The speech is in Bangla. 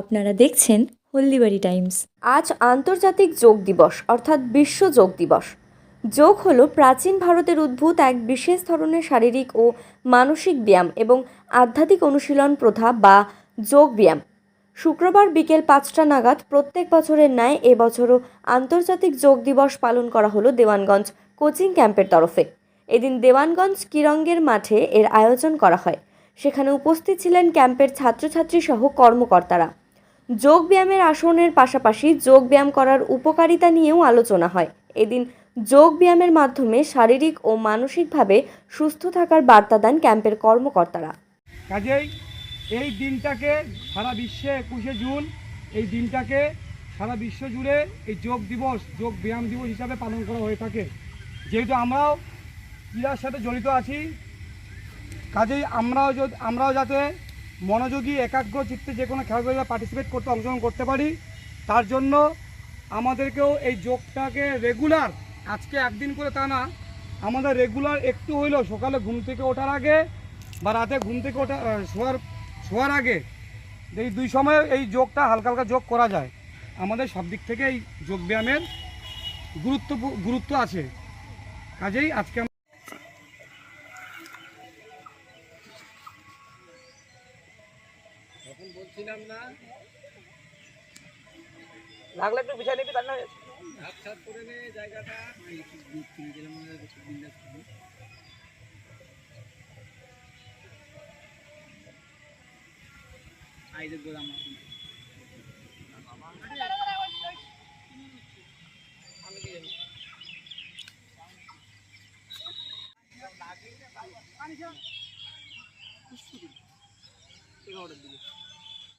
আপনারা দেখছেন হলদিবাড়ি টাইমস। আজ আন্তর্জাতিক যোগ দিবস, অর্থাৎ বিশ্ব যোগ দিবস। যোগ হলো প্রাচীন ভারতের উদ্ভূত এক বিশেষ ধরনের শারীরিক ও মানসিক ব্যায়াম এবং আধ্যাত্মিক অনুশীলন প্রথা বা যোগ ব্যায়াম। শুক্রবার বিকেল পাঁচটা নাগাদ প্রত্যেক বছরের ন্যায় এবছরও আন্তর্জাতিক যোগ দিবস পালন করা হলো দেওয়ানগঞ্জ কোচিং ক্যাম্পের তরফে। এদিন দেওয়ানগঞ্জ কিরঙ্গের মাঠে এর আয়োজন করা হয়। সেখানে উপস্থিত ছিলেন ক্যাম্পের ছাত্রছাত্রী সহ কর্মকর্তারা। যোগ ব্যায়ামের আসনের পাশাপাশি যোগ ব্যায়াম করার উপকারিতা নিয়েও আলোচনা হয়। এদিন যোগ ব্যায়ামের মাধ্যমে শারীরিক ও মানসিকভাবে সুস্থ থাকার বার্তা দেন ক্যাম্পের কর্মকর্তারা। কাজেই এই দিনটাকে সারা বিশ্বে একুশে জুন, এই দিনটাকে সারা বিশ্ব জুড়ে এই যোগ দিবস যোগ ব্যায়াম দিবস হিসাবে পালন করা হয়ে থাকে। যেহেতু আমরাও ক্রীড়ার সাথে জড়িত আছি, কাজেই আমরাও আমরাও যাতে মনোযোগী, একাগ্র চিত্তে যে কোনো খেলাধুলা পার্টিসিপেট করতে, অংশগ্রহণ করতে পারি। তার জন্য আমাদেরকেও এই যোগটাকে রেগুলার আজকে একদিন করে তা না, আমাদের রেগুলার একটু হইলেও সকালে ঘুম থেকে ওঠার আগে বা রাতে ঘুম থেকে ওঠা শোয়ার শোয়ার আগে এই দুই সময় এই যোগটা হালকা হালকা যোগ করা যায়। আমাদের সব দিক থেকে এই যোগব্যায়ামের গুরুত্ব গুরুত্ব আছে। কাজেই আজকে আমরা লাগলে একটু বিছাই নিবি তার না করে নে জায়গাটা। আইদের গোলাম এগারোটার দিকে